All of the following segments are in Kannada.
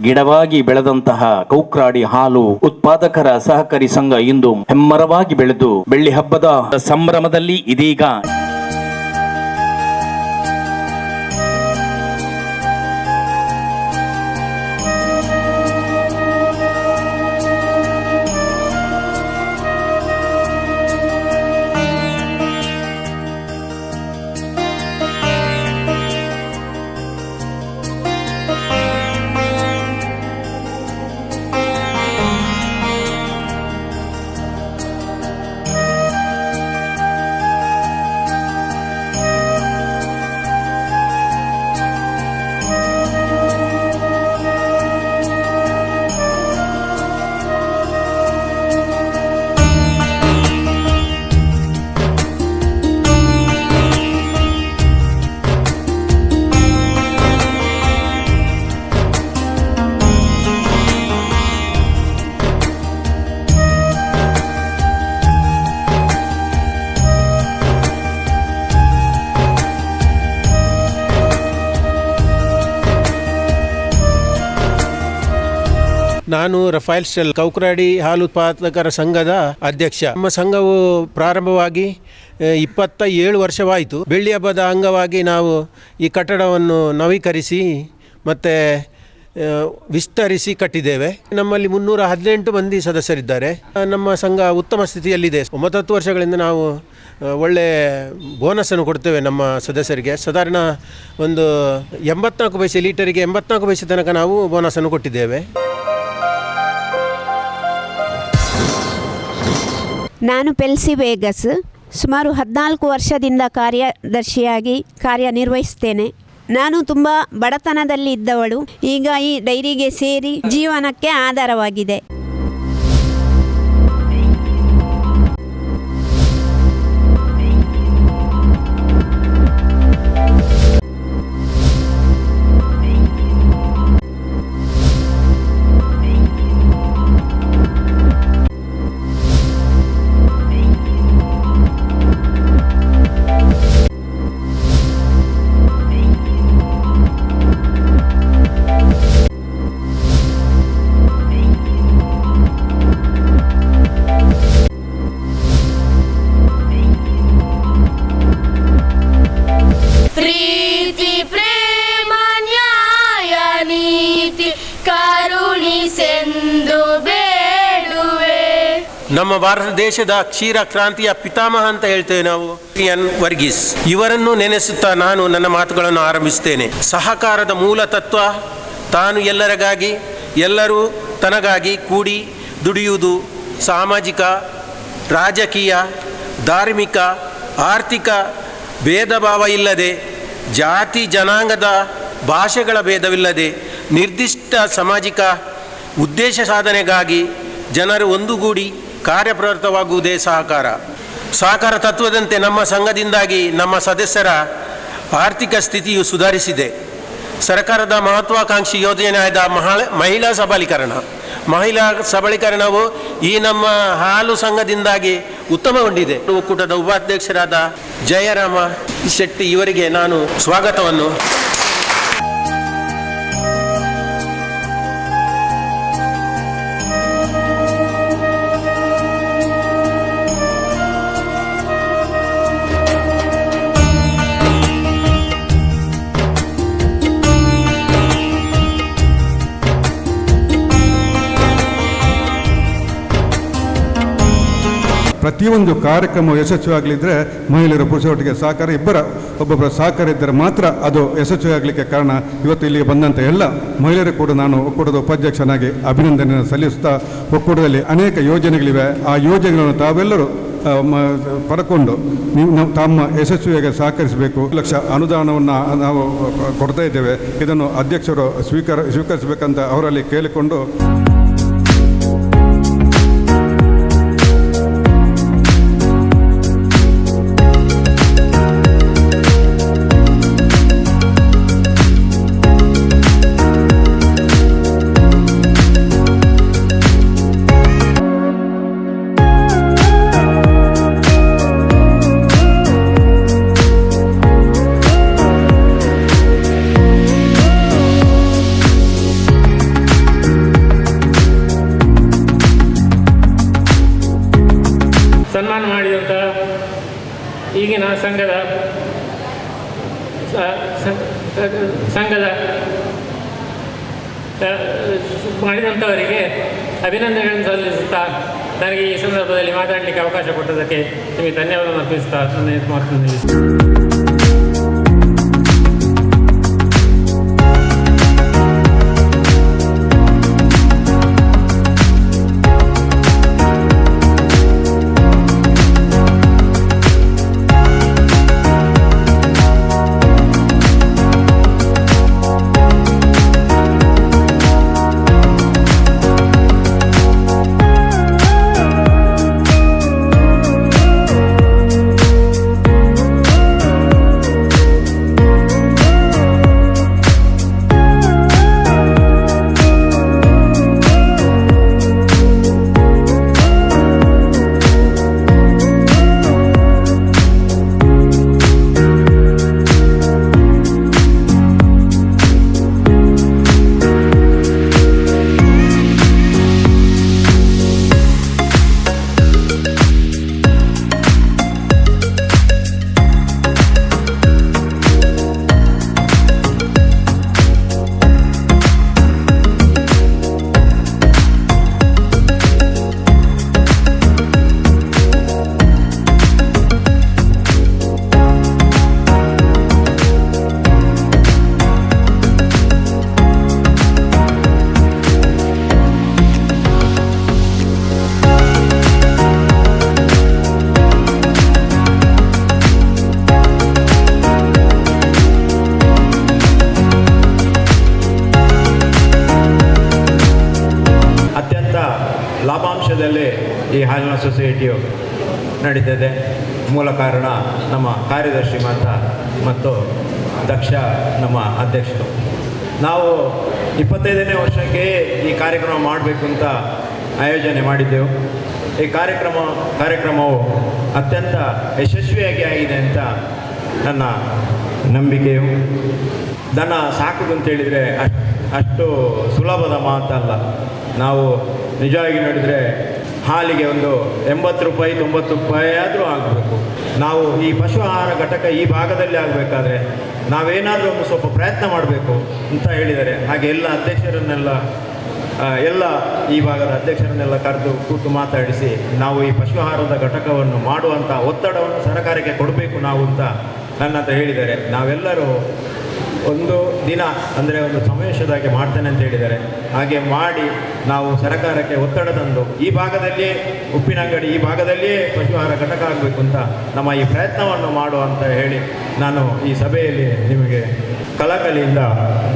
ಗಿಡವಾಗಿ ಬೆಳೆದಂತಹ ಕೌಕ್ರಾಡಿ ಹಾಲು ಉತ್ಪಾದಕರ ಸಹಕಾರಿ ಸಂಘ ಇಂದು ಹೆಮ್ಮರವಾಗಿ ಬೆಳೆದು ಬೆಳ್ಳಿ ಹಬ್ಬದ ಸಂಭ್ರಮದಲ್ಲಿ ಇದೀಗ ನಾನು ರಫೈಲ್ ಸ್ಟೆಲ್ ಕೌಕ್ರಾಡಿ ಹಾಲು ಉತ್ಪಾದಕರ ಸಂಘದ ಅಧ್ಯಕ್ಷ. ನಮ್ಮ ಸಂಘವು ಪ್ರಾರಂಭವಾಗಿ ಇಪ್ಪತ್ತ ಏಳು ವರ್ಷವಾಯಿತು. ಬೆಳ್ಳಿ ಹಬ್ಬದ ಅಂಗವಾಗಿ ನಾವು ಈ ಕಟ್ಟಡವನ್ನು ನವೀಕರಿಸಿ ಮತ್ತು ವಿಸ್ತರಿಸಿ ಕಟ್ಟಿದ್ದೇವೆ. ನಮ್ಮಲ್ಲಿ ಮುನ್ನೂರ ಹದಿನೆಂಟು ಮಂದಿ ಸದಸ್ಯರಿದ್ದಾರೆ. ನಮ್ಮ ಸಂಘ ಉತ್ತಮ ಸ್ಥಿತಿಯಲ್ಲಿದೆ. ಒಂಬತ್ತತ್ತು ವರ್ಷಗಳಿಂದ ನಾವು ಒಳ್ಳೆ ಬೋನಸನ್ನು ಕೊಡ್ತೇವೆ ನಮ್ಮ ಸದಸ್ಯರಿಗೆ. ಸಾಧಾರಣ ಒಂದು ಎಂಬತ್ನಾಲ್ಕು ಪೈಸೆ, ಲೀಟರಿಗೆ ಎಂಬತ್ನಾಲ್ಕು ಪೈಸೆ ತನಕ ನಾವು ಬೋನಸನ್ನು ಕೊಟ್ಟಿದ್ದೇವೆ. ನಾನು ಪೆಲ್ಸಿ ವೇಗಸ್ ಸುಮಾರು ಹದಿನಾಲ್ಕು ವರ್ಷದಿಂದ ಕಾರ್ಯದರ್ಶಿಯಾಗಿ ಕಾರ್ಯನಿರ್ವಹಿಸ್ತೇನೆ. ನಾನು ತುಂಬ ಬಡತನದಲ್ಲಿ ಇದ್ದವಳು ಈಗ ಈ ಡೈರಿಗೆ ಸೇರಿ ಜೀವನಕ್ಕೆ ಆಧಾರವಾಗಿದೆ. ನಮ್ಮ ಭಾರತ ದೇಶದ ಕ್ಷೀರ ಕ್ರಾಂತಿಯ ಪಿತಾಮಹ ಅಂತ ಹೇಳ್ತೇವೆ ನಾವು. ಎನ್. ವರ್ಗೀಸ್. ಇವರನ್ನು ನೆನೆಸುತ್ತಾ ನಾನು ನನ್ನ ಮಾತುಗಳನ್ನು ಆರಂಭಿಸುತ್ತೇನೆ. ಸಹಕಾರದ ಮೂಲ ತತ್ವ ತಾನು ಎಲ್ಲರಿಗಾಗಿ, ಎಲ್ಲರೂ ತನಗಾಗಿ ಕೂಡಿ ದುಡಿಯುವುದು ಸಾಮಾಜಿಕ, ರಾಜಕೀಯ, ಧಾರ್ಮಿಕ, ಆರ್ಥಿಕ ಭೇದ ಭಾವ ಇಲ್ಲದೆ, ಜಾತಿ ಜನಾಂಗದ ಭಾಷೆಗಳ ಭೇದವಿಲ್ಲದೆ ನಿರ್ದಿಷ್ಟ ಸಾಮಾಜಿಕ ಉದ್ದೇಶ ಸಾಧನೆಗಾಗಿ ಜನರು ಒಂದುಗೂಡಿ ಕಾರ್ಯಪ್ರವೃತ್ತವಾಗುವುದೇ ಸಹಕಾರ ಸಹಕಾರ ತತ್ವದಂತೆ ನಮ್ಮ ಸಂಘದಿಂದಾಗಿ ನಮ್ಮ ಸದಸ್ಯರ ಆರ್ಥಿಕ ಸ್ಥಿತಿಯು ಸುಧಾರಿಸಿದೆ. ಸರ್ಕಾರದ ಮಹತ್ವಾಕಾಂಕ್ಷಿ ಯೋಜನೆಯಾದ ಮಹಾ ಮಹಿಳಾ ಸಬಲೀಕರಣ. ಮಹಿಳಾ ಸಬಲೀಕರಣವು ಈ ನಮ್ಮ ಹಾಲು ಸಂಘದಿಂದಾಗಿ ಉತ್ತಮಗೊಂಡಿದೆ. ಒಕ್ಕೂಟದ ಉಪಾಧ್ಯಕ್ಷರಾದ ಜಯರಾಮ ಶೆಟ್ಟಿ ಇವರಿಗೆ ನಾನು ಸ್ವಾಗತವನ್ನು ಪ್ರತಿಯೊಂದು ಕಾರ್ಯಕ್ರಮ ಯಶಸ್ವಿಯಾಗಲಿದ್ದರೆ ಮಹಿಳೆಯರು ಪುರುಷರೊಟ್ಟಿಗೆ ಸಹಕಾರ, ಇಬ್ಬರ ಒಬ್ಬೊಬ್ಬರ ಸಹಕಾರ ಇದ್ದರೆ ಮಾತ್ರ ಅದು ಯಶಸ್ವಿಯಾಗಲಿಕ್ಕೆ ಕಾರಣ. ಇವತ್ತು ಇಲ್ಲಿಗೆ ಬಂದಂಥ ಎಲ್ಲ ಮಹಿಳೆಯರು ಕೂಡ ನಾನು ಒಕ್ಕೂಟದ ಉಪಾಧ್ಯಕ್ಷನಾಗಿ ಅಭಿನಂದನೆಯನ್ನು ಸಲ್ಲಿಸುತ್ತಾ ಒಕ್ಕೂಟದಲ್ಲಿ ಅನೇಕ ಯೋಜನೆಗಳಿವೆ. ಆ ಯೋಜನೆಗಳನ್ನು ತಾವೆಲ್ಲರೂ ಪಡ್ಕೊಂಡು ನೀವು, ನಾವು ತಮ್ಮ ಯಶಸ್ವಿಯಾಗಿ ಸಹಕರಿಸಬೇಕು. ಲಕ್ಷ ಅನುದಾನವನ್ನು ನಾವು ಕೊಡ್ತಾ ಇದ್ದೇವೆ. ಇದನ್ನು ಅಧ್ಯಕ್ಷರು ಸ್ವೀಕಾರ, ಸ್ವೀಕರಿಸಬೇಕಂತ ಅವರಲ್ಲಿ ಕೇಳಿಕೊಂಡು ಸನ್ಮಾನ ಮಾಡಿದಂಥ ಈಗಿನ ಸಂಘದ ಸಂಘದ ಮಾಡಿದಂಥವರಿಗೆ ಅಭಿನಂದನೆಗಳನ್ನು ಸಲ್ಲಿಸುತ್ತಾ ನನಗೆ ಈ ಸಂದರ್ಭದಲ್ಲಿ ಮಾತಾಡಲಿಕ್ಕೆ ಅವಕಾಶ ಕೊಟ್ಟದಕ್ಕೆ ನಿಮಗೆ ಧನ್ಯವಾದ ಅರ್ಪಿಸುತ್ತಾ ನನ್ನ ಮಾತನ್ನು ಲಾಭಾಂಶದಲ್ಲಿ ಈ ಹಾಲಿನ ಸೊಸೈಟಿಯು ನಡೀತದೆ. ಮೂಲ ಕಾರಣ ನಮ್ಮ ಕಾರ್ಯದರ್ಶಿ ಮಾತ್ರ ಮತ್ತು ದಕ್ಷ ನಮ್ಮ ಅಧ್ಯಕ್ಷರು. ನಾವು ಇಪ್ಪತ್ತೈದನೇ ವರ್ಷಕ್ಕೆ ಈ ಕಾರ್ಯಕ್ರಮ ಮಾಡಬೇಕು ಅಂತ ಆಯೋಜನೆ ಮಾಡಿದ್ದೆವು. ಈ ಕಾರ್ಯಕ್ರಮ, ಕಾರ್ಯಕ್ರಮವು ಅತ್ಯಂತ ಯಶಸ್ವಿಯಾಗಿ ಆಗಿದೆ ಅಂತ ನನ್ನ ನಂಬಿಕೆಯು. ದನ ಸಾಕುದು ಅಂತ ಹೇಳಿದರೆ ಅಷ್ಟು ಅಷ್ಟು ಸುಲಭದ ಮಾತಲ್ಲ. ನಾವು ನಿಜವಾಗಿ ನೋಡಿದರೆ ಹಾಲಿಗೆ ಒಂದು ಎಂಬತ್ತು ರೂಪಾಯಿ, ತೊಂಬತ್ತು ರೂಪಾಯಿ ಆದರೂ ಆಗಬೇಕು. ನಾವು ಈ ಪಶು ಆಹಾರ ಘಟಕ ಈ ಭಾಗದಲ್ಲಿ ಆಗಬೇಕಾದ್ರೆ ನಾವೇನಾದರೂ ಒಂದು ಸ್ವಲ್ಪ ಪ್ರಯತ್ನ ಮಾಡಬೇಕು ಅಂತ ಹೇಳಿದರೆ ಹಾಗೆ ಎಲ್ಲ ಅಧ್ಯಕ್ಷರನ್ನೆಲ್ಲ ಎಲ್ಲ ಈ ಭಾಗದ ಅಧ್ಯಕ್ಷರನ್ನೆಲ್ಲ ಕರೆದು ಕೂತು ಮಾತಾಡಿಸಿ ನಾವು ಈ ಪಶು ಆಹಾರದ ಘಟಕವನ್ನು ಮಾಡುವಂಥ ಒತ್ತಡವನ್ನು ಸರ್ಕಾರಕ್ಕೆ ಕೊಡಬೇಕು ನಾವು ಅಂತ ನನ್ನ ಹತ್ರ ಹೇಳಿದ್ದಾರೆ. ನಾವೆಲ್ಲರೂ ಒಂದು ದಿನ, ಅಂದರೆ ಒಂದು ಸಮಾವೇಶದಾಗಿ ಮಾಡ್ತೇನೆ ಅಂತ ಹೇಳಿದರೆ ಹಾಗೆ ಮಾಡಿ ನಾವು ಸರ್ಕಾರಕ್ಕೆ ಒತ್ತಡ ತಂದು, ಈ ಭಾಗದಲ್ಲಿಯೇ, ಉಪ್ಪಿನಂಗಡಿ ಈ ಭಾಗದಲ್ಲಿಯೇ ಪಶು ಆಹಾರ ಘಟಕ ಆಗಬೇಕು ಅಂತ ನಮ್ಮ ಈ ಪ್ರಯತ್ನವನ್ನು ಮಾಡುವ ಅಂತ ಹೇಳಿ ನಾನು ಈ ಸಭೆಯಲ್ಲಿ ನಿಮಗೆ ಕಳಕಳಿಯಿಂದ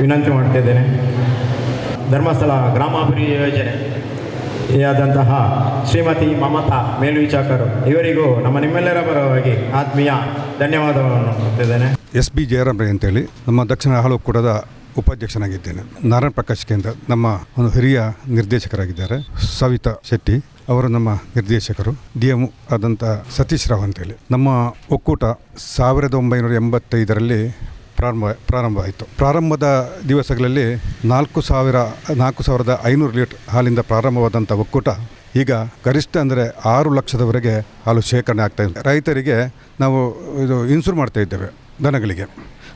ವಿನಂತಿ ಮಾಡ್ತಿದ್ದೇನೆ. ಧರ್ಮಸ್ಥಳ ಗ್ರಾಮಾಭಿವೃದ್ಧಿ ಯೋಜನೆ ಆದಂತಹ ಶ್ರೀಮತಿ ಮಮತಾ ಮೇಲ್ವಿಚಾಕರು ಇವರಿಗೂ ನಮ್ಮ ನಿಮ್ಮೆಲ್ಲರ ಪರವಾಗಿ ಆತ್ಮೀಯ ಧನ್ಯವಾದವನ್ನು ಕೊಡ್ತಿದ್ದೇನೆ. ಎಸ್ ಬಿ ಜಯರಾಮ್ ರೈ ಅಂತೇಳಿ ನಮ್ಮ ದಕ್ಷಿಣ ಹಾಲು ಕೂಡದ ಉಪಾಧ್ಯಕ್ಷನಾಗಿದ್ದೇನೆ. ನಾರಾಯಣ ಪ್ರಕಾಶ್ ಕೇಂದ್ರ ನಮ್ಮ ಒಂದು ಹಿರಿಯ ನಿರ್ದೇಶಕರಾಗಿದ್ದಾರೆ. ಸವಿತಾ ಶೆಟ್ಟಿ ಅವರು ನಮ್ಮ ನಿರ್ದೇಶಕರು. ಡಿ ಎಂ ಆದಂಥ ಸತೀಶ್ ರಾವ್ ಅಂತೇಳಿ. ನಮ್ಮ ಒಕ್ಕೂಟ ಸಾವಿರದ ಒಂಬೈನೂರ ಎಂಬತ್ತೈದರಲ್ಲಿ ಪ್ರಾರಂಭ ಪ್ರಾರಂಭ ಆಯಿತು ಪ್ರಾರಂಭದ ದಿವಸಗಳಲ್ಲಿ ನಾಲ್ಕು ಸಾವಿರ, ನಾಲ್ಕು ಸಾವಿರದ ಐನೂರು ಲೀಟರ್ ಹಾಲಿಂದ ಪ್ರಾರಂಭವಾದಂಥ ಒಕ್ಕೂಟ ಈಗ ಗರಿಷ್ಠ ಅಂದರೆ ಆರು ಲಕ್ಷದವರೆಗೆ ಹಾಲು ಶೇಖರಣೆ ಆಗ್ತಾ ಇದೆ. ರೈತರಿಗೆ ನಾವು ಇದು ಇನ್ಸೂರ್ ಮಾಡ್ತಾ ಇದ್ದೇವೆ. ದನಗಳಿಗೆ.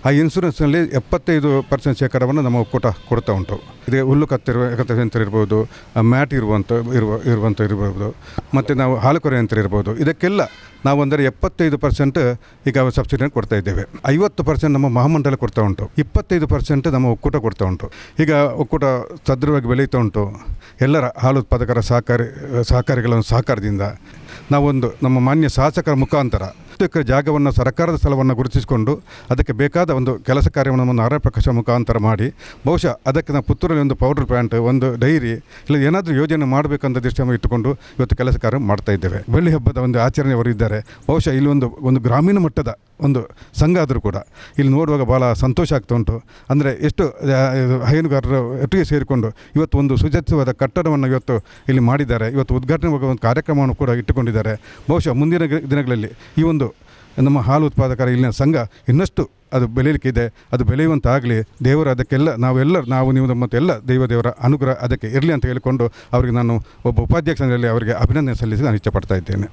ಆ ಇನ್ಸೂರೆನ್ಸ್ನಲ್ಲಿ ಎಪ್ಪತ್ತೈದು ಪರ್ಸೆಂಟ್ ಶೇಕಡವನ್ನು ನಮ್ಮ ಒಕ್ಕೂಟ ಕೊಡ್ತಾ ಉಂಟು. ಇದು ಹುಲ್ಲು ಕತ್ತಿರುವ ಕತ್ತರಿ ಯಂತ್ರ ಇರ್ಬೋದು ಮ್ಯಾಟ್ ಇರುವಂಥ ಇರುವ ಇರುವಂಥ ಇರ್ಬೋದು, ಮತ್ತು ನಾವು ಹಾಲು ಕೊರೆ ಯಂತ್ರ ಇರ್ಬೋದು, ಇದಕ್ಕೆಲ್ಲ ನಾವು ಅಂದರೆ ಎಪ್ಪತ್ತೈದು ಪರ್ಸೆಂಟ್ ಈಗ ಸಬ್ಸಿಡಿಯನ್ನು ಕೊಡ್ತಾ ಇದ್ದೇವೆ. ಐವತ್ತು ಪರ್ಸೆಂಟ್ ನಮ್ಮ ಮಹಾಮಂಡಲ ಕೊಡ್ತಾ ಉಂಟು. ಇಪ್ಪತ್ತೈದು ಪರ್ಸೆಂಟ್ ನಮ್ಮ ಒಕ್ಕೂಟ ಕೊಡ್ತಾ ಉಂಟು. ಈಗ ಒಕ್ಕೂಟ ಸದೃಢವಾಗಿ ಬೆಳೀತಾ ಉಂಟು. ಎಲ್ಲರ ಹಾಲು ಉತ್ಪಾದಕರ ಸಹಕಾರಿ ಸಹಕಾರಿಗಳ ಸಹಕಾರದಿಂದ ನಾವೊಂದು ನಮ್ಮ ಮಾನ್ಯ ಶಾಸಕರ ಮುಖಾಂತರ ಹತ್ತು ಎಕರೆ ಜಾಗವನ್ನು ಸರ್ಕಾರದ ಸ್ಥಳವನ್ನು ಗುರುತಿಸಿಕೊಂಡು ಅದಕ್ಕೆ ಬೇಕಾದ ಒಂದು ಕೆಲಸ ಕಾರ್ಯವನ್ನು ನಮ್ಮ ನಾರಾಯಣ ಪ್ರಕಾಶ ಮುಖಾಂತರ ಮಾಡಿ, ಬಹುಶಃ ಅದಕ್ಕೆ ನಾವು ಪುತ್ತೂರಲ್ಲಿ ಒಂದು ಪೌಡರ್ ಪ್ಯಾಂಟ್ ಒಂದು ಡೈರಿ ಇಲ್ಲ ಏನಾದರೂ ಯೋಜನೆ ಮಾಡಬೇಕಂತ ದೃಷ್ಟಿಯನ್ನು ಇಟ್ಟುಕೊಂಡು ಇವತ್ತು ಕೆಲಸ ಕಾರ್ಯ ಮಾಡ್ತಾ ಇದ್ದೇವೆ. ಬೆಳ್ಳಿ ಹಬ್ಬದ ಒಂದು ಆಚರಣೆ ಅವರು ಇದ್ದಾರೆ. ಬಹುಶಃ ಇಲ್ಲಿ ಒಂದು ಒಂದು ಗ್ರಾಮೀಣ ಮಟ್ಟದ ಒಂದು ಸಂಘ ಆದರೂ ಕೂಡ ಇಲ್ಲಿ ನೋಡುವಾಗ ಭಾಳ ಸಂತೋಷ ಆಗ್ತಾ ಉಂಟು. ಅಂದರೆ ಎಷ್ಟು ಹೈನುಗಾರರು ಒಟ್ಟಿಗೆ ಸೇರಿಕೊಂಡು ಇವತ್ತು ಒಂದು ಸುಸಜ್ಜಿತವಾದ ಕಟ್ಟಡವನ್ನು ಇವತ್ತು ಇಲ್ಲಿ ಮಾಡಿದ್ದಾರೆ. ಇವತ್ತು ಉದ್ಘಾಟನೆ ಒಂದು ಕಾರ್ಯಕ್ರಮವನ್ನು ಕೂಡ ಇಟ್ಟುಕೊಂಡಿದ್ದಾರೆ. ಬಹುಶಃ ಮುಂದಿನ ದಿನಗಳಲ್ಲಿ ಈ ಒಂದು ನಮ್ಮ ಹಾಲು ಉತ್ಪಾದಕರ ಇಲ್ಲಿನ ಸಂಘ ಇನ್ನಷ್ಟು ಅದು ಬೆಳೀಲಿಕ್ಕಿದೆ ಅದು ಬೆಳೆಯುವಂತಾಗಲಿ. ದೇವರು ಅದಕ್ಕೆಲ್ಲ ನಾವೆಲ್ಲರೂ ನಾವು, ನೀವು ಮತ್ತು ಎಲ್ಲ ದೈವ ದೇವರ ಅನುಗ್ರಹ ಅದಕ್ಕೆ ಇರಲಿ ಅಂತ ಹೇಳಿಕೊಂಡು ಅವರಿಗೆ ನಾನು ಒಬ್ಬ ಉಪಾಧ್ಯಕ್ಷನಲ್ಲಿ ಅವರಿಗೆ ಅಭಿನಂದನೆ ಸಲ್ಲಿಸಿ ನಾನು ಇಷ್ಟಪಡ್ತಾ ಇದ್ದೇನೆ.